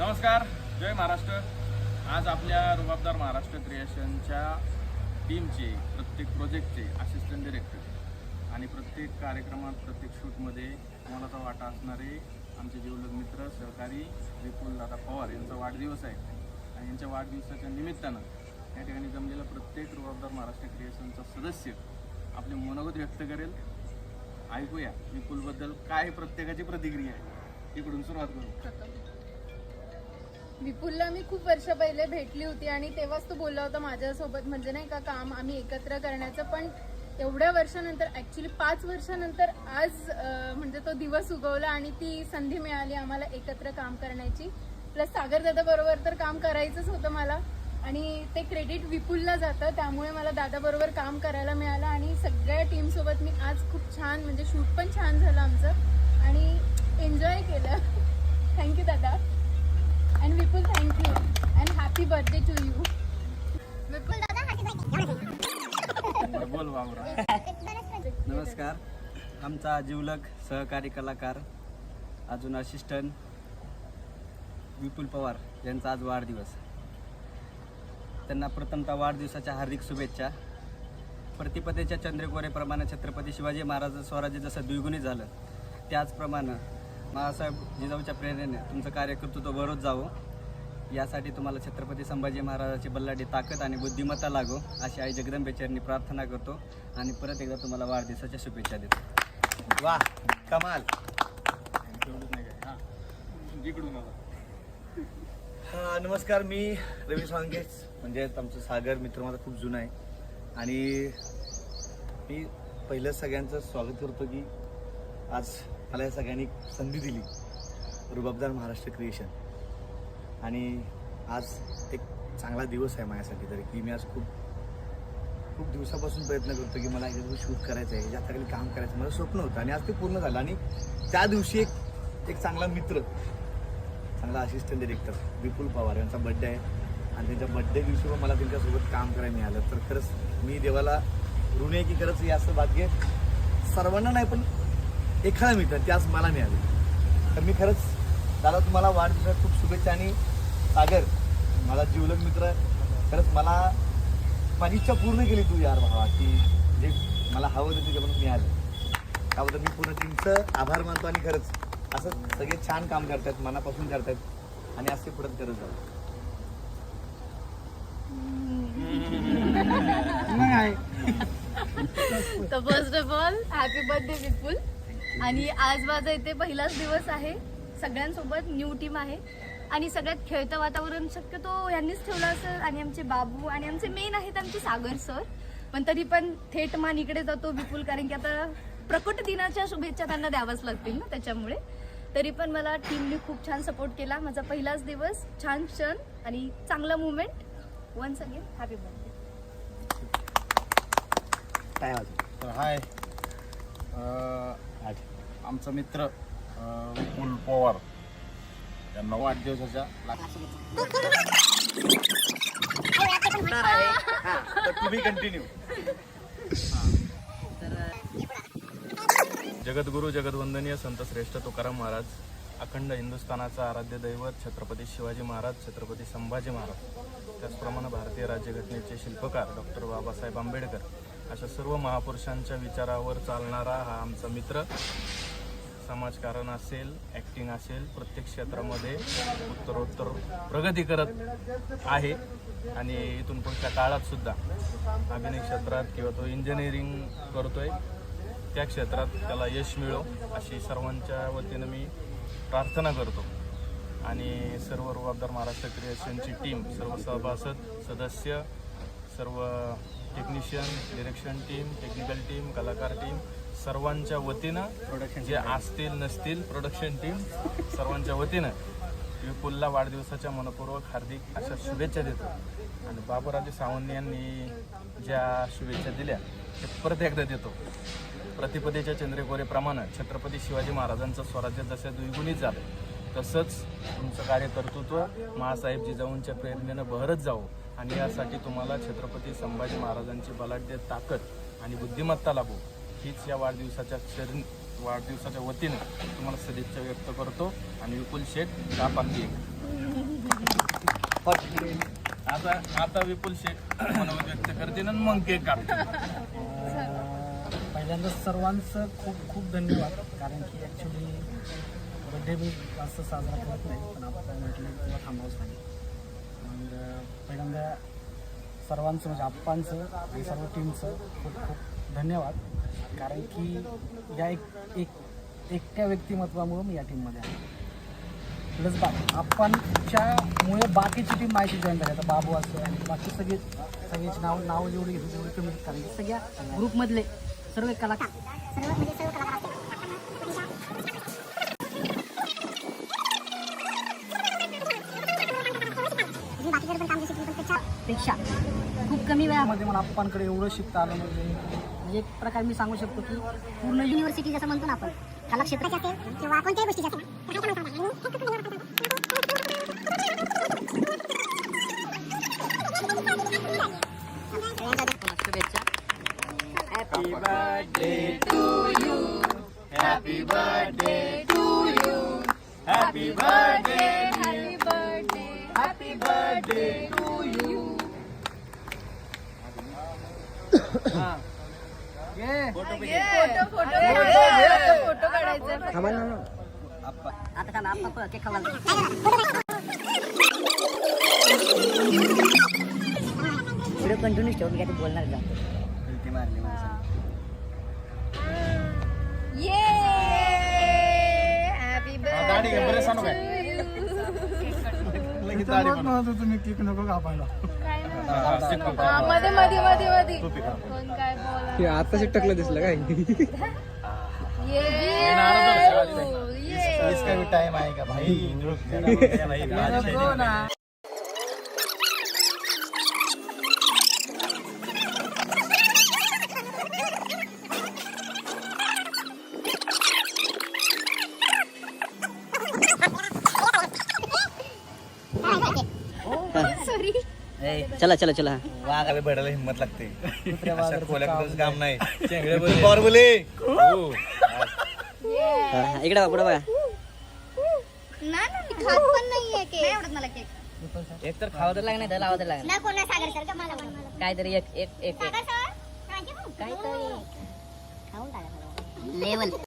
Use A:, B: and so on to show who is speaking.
A: नमस्कार जय महाराष्ट्र. आज आपल्या रुबाबदार महाराष्ट्र क्रिएशनच्या टीमचे प्रत्येक प्रोजेक्टचे असिस्टंट डिरेक्टर आणि प्रत्येक कार्यक्रमात प्रत्येक शूटमध्ये मोलाचा वाटा असणारे आमचे जीवलग मित्र सहकारी विपुल दादा पवार यांचा वाढदिवस आहे. आणि यांच्या वाढदिवसाच्या निमित्तानं या ठिकाणी जमलेला प्रत्येक रुबाबदार महाराष्ट्र क्रिएशनचा सदस्य आपले मनोगत व्यक्त करेल. ऐकूया विपुलबद्दल काय प्रत्येकाची प्रतिक्रिया आहे. इकडून सुरुवात करू.
B: विपुलला मी खूप वर्ष पहिले भेटली होती आणि तेव्हाच तो बोलला होता माझ्यासोबत म्हणजे नाही का काम आम्ही एकत्र करण्याचं. पण एवढ्या वर्षानंतर ऍक्च्युली पाच वर्षानंतर आज म्हणजे तो दिवस उगवला आणि ती संधी मिळाली आम्हाला एकत्र काम करण्याची. प्लस सागर दादा बरोबर तर काम करायचंच होतं मला. आणि ते क्रेडिट विपुलला जातं त्यामुळे मला दादा बरोबर काम करायला मिळालं. आणि सगळ्या टीमसोबत मी आज खूप छान म्हणजे शूट पण छान झालं आमचं. आणि happy birthday to you
C: Vipul दादा बर्थडे
A: बोल वावरा
D: नमस्कार. आमचा जीवलक सहकारी कलाकार अजून असिस्टंट विपुल पवार यांचा आज वाढदिवस. त्यांना प्रथमतः वाढदिवसाच्या हार्दिक शुभेच्छा. प्रतिपदेच्या चंद्रकोरेप्रमाणे छत्रपती शिवाजी महाराज स्वराज्य जसं द्विगुणी झालं त्याचप्रमाणे महासाहेब जिजाऊच्या प्रेरणेने तुमचं कार्यकर्तृत्व बरोच जावं. यासाठी तुम्हाला छत्रपती संभाजी महाराजाची बल्लाडी ताकद आणि बुद्धिमत्ता लागो अशी आई जगदंबेचरणी प्रार्थना करतो आणि परत एकदा तुम्हाला वाढदिवसाच्या शुभेच्छा देतो. वा कमाल.
A: हां
E: नमस्कार मी रवी सांगेच म्हणजे आमचं सागर मित्र माझा खूप जुना आहे. आणि मी पहिलं सगळ्यांचं स्वागत करतो की आज मला या सगळ्यांनी संधी दिली. रुबाबदार महाराष्ट्र क्रिएशन आणि आज एक चांगला दिवस आहे माझ्यासाठी तरी की मी आज खूप खूप दिवसापासून प्रयत्न करतो की मला एकदा शूट करायचं आहे ज्या खाली काम करायचं माझं स्वप्न होतं आणि आज ते पूर्ण झालं. आणि त्या दिवशी एक एक चांगला मित्र चांगला असिस्टंट डिरेक्टर विपुल पवार यांचा बड्डे आहे. आणि त्यांच्या बड्डे दिवशी पण मला त्यांच्यासोबत काम करायला मिळालं. तर खरंच मी देवाला ऋण आहे की खरंच हे असं भाग्य सर्वांना नाही पण एखादा मित्र ते आज मला मिळाले. तर मी खरंच दादा तुम्हाला वाढदिवसात खूप शुभेच्छा आणि सागर माझा जीवलग मित्र खरंच मला माझी इच्छा पूर्ण केली तू यार भावा की जे मला हवं होतं तुझ्याकडून मिळालं. त्याबद्दल मी पूर्ण टीमचं आभार मानतो आणि खरंच असं सगळे छान काम करतात मनापासून करतात आणि असे पुढे करत जाऊ.
F: तर first of all happy birthday Vipul आणि आज माझा इथे पहिलाच दिवस आहे. सगळ्यांसोबत न्यू टीम आहे. आणि सगळ्यात खेळतं वातावरण शक्यतो यांनीच ठेवलं असेल. आणि आमचे बाबू आणि आमचे मेन आहेत आमचे सागर सर पण तरी पण थेट मान इकडे जातो विपुल कारण की आता प्रकट दिनाच्या शुभेच्छा त्यांना द्यावाच लागतील ना त्याच्यामुळे. तरी पण मला टीमने खूप छान सपोर्ट केला. माझा पहिलाच दिवस. छान क्षण आणि चांगला movement once again happy birthday
A: तर हाय. अं, आमचा मित्र विपुल पवार. यांना वाढदिवसाच्या लाख
E: तर तुम्ही कंटिन्यू
A: जगद्गुरु जगदवंदनीय संत श्रेष्ठ तुकाराम महाराज अखंड हिंदुस्थानाचा आराध्य दैवत छत्रपती शिवाजी महाराज छत्रपती संभाजी महाराज त्याचप्रमाणे भारतीय राज्यघटनेचे शिल्पकार डॉक्टर बाबासाहेब आंबेडकर अशा सर्व महापुरुषांच्या विचारावर चालणारा हा आमचा मित्र. समाजकारण असेल ॲक्टिंग असेल प्रत्येक क्षेत्रामध्ये उत्तरोत्तर प्रगती करत आहे. आणि इथून पुढच्या काळात सुद्धा अभिनय क्षेत्रात किंवा तो इंजिनिअरिंग करतोय त्या क्षेत्रात त्याला यश मिळो अशी सर्वांच्या वतीनं मी प्रार्थना करतो. आणि सर्व रुबाबदार महाराष्ट्र क्रिएशनची टीम सर्व सभासद सदस्य सर्व technician direction team technical team कलाकार टीम सर्वांच्या वतीनं प्रोडक्शन जे असतील नसतील प्रोडक्शन टीम सर्वांच्या वतीनं विपुलला वाढदिवसाच्या मनपूर्वक हार्दिक अशा शुभेच्छा देतो. आणि बाबूराजे सावंत यांनी ज्या शुभेच्छा दिल्या ते परत एकदा देतो. प्रतिपदेच्या चंद्रकोरेप्रमाणे छत्रपती शिवाजी महाराजांचं स्वराज्य जसं द्विगुणित झालं तसंच तुमचं कार्यकर्तृत्व महासाहेब जिजाऊंच्या प्रेरणेनं बहरत जावं. आणि यासाठी तुम्हाला छत्रपती संभाजी महाराजांची बलाढ्य ताकद आणि बुद्धिमत्ता लाभो. हीच या वाढदिवसाच्या चरण वाढदिवसाच्या वतीनं तुम्हाला सदिच्छा व्यक्त करतो. आणि विपुल शेठ का पाकी आता आता विपुल शेठ मनोमत व्यक्त करतील आणि मग केक कापतील.
G: पहिल्यांदा सर्वांचं खूप खूप धन्यवाद. कारण की ॲक्च्युली बड्डे मी जास्त साजरा करत नाही पण आपण म्हटलं तुला थांबावंच लागेल. मग पहिल्यांदा सर्वांचं म्हणजे आप्पांचं आणि सर्व टीमचं खूप खूप धन्यवाद. कारण की या एक एक एकट्या व्यक्तिमत्वामुळं मी या टीममध्ये आहे. प्लस बा आप्पांच्यामुळे बाकीची टीम माझी जॉईन झाली. आता बाबू असं आणि बाकी सगळे सगळ्याची नाव नावं जेवढी घेतली तेवढी कमी. कारण सगळ्या ग्रुपमधले सर्व कलाकार.
H: पेक्षा खूप कमी
G: वेळामध्ये मला पप्पांकडे एवढं शिकता आलं म्हणजे. म्हणजे एक प्रकार मी सांगू शकतो की
C: पूर्ण युनिव्हर्सिटी जसं म्हणतो ना आपण कला क्षेत्राची असेल किंवा कोणत्याही गोष्टीची असेल
F: फोटो फोटो फोटो काढायचा.
H: आता का आपण केक खावा व्हिडिओ कंटिन्यूच ठेवून काय तू बोलणार का
D: मारली
F: ये हॅपी
A: दाढी सांगू काय?
G: तुम्ही केक नको कापायला.
F: मध्ये मध्ये मध्ये मध्ये. कोण काय बोला
B: आता टकलं दिसलं काय?
F: ये. ये
E: इसका भी टाइम आएगा भाई भाई
H: चला चला चला.
E: वाघाला भेटायला हिंमत लागते. अशा खोल्याकडंच काम नाही. विपुल पवार बोले हो.
H: इकडे पुढे बघा.
C: खात पण नाहीये केक.
H: आवडत मला केक. एक तर खावं तर लागणार लावा तर लागणार.
C: ना कोण नाही सागर सर का मला पण. मला
H: काहीतरी एक एक एक
C: सागर सर काहीतरी. खाऊन टाका लेवल.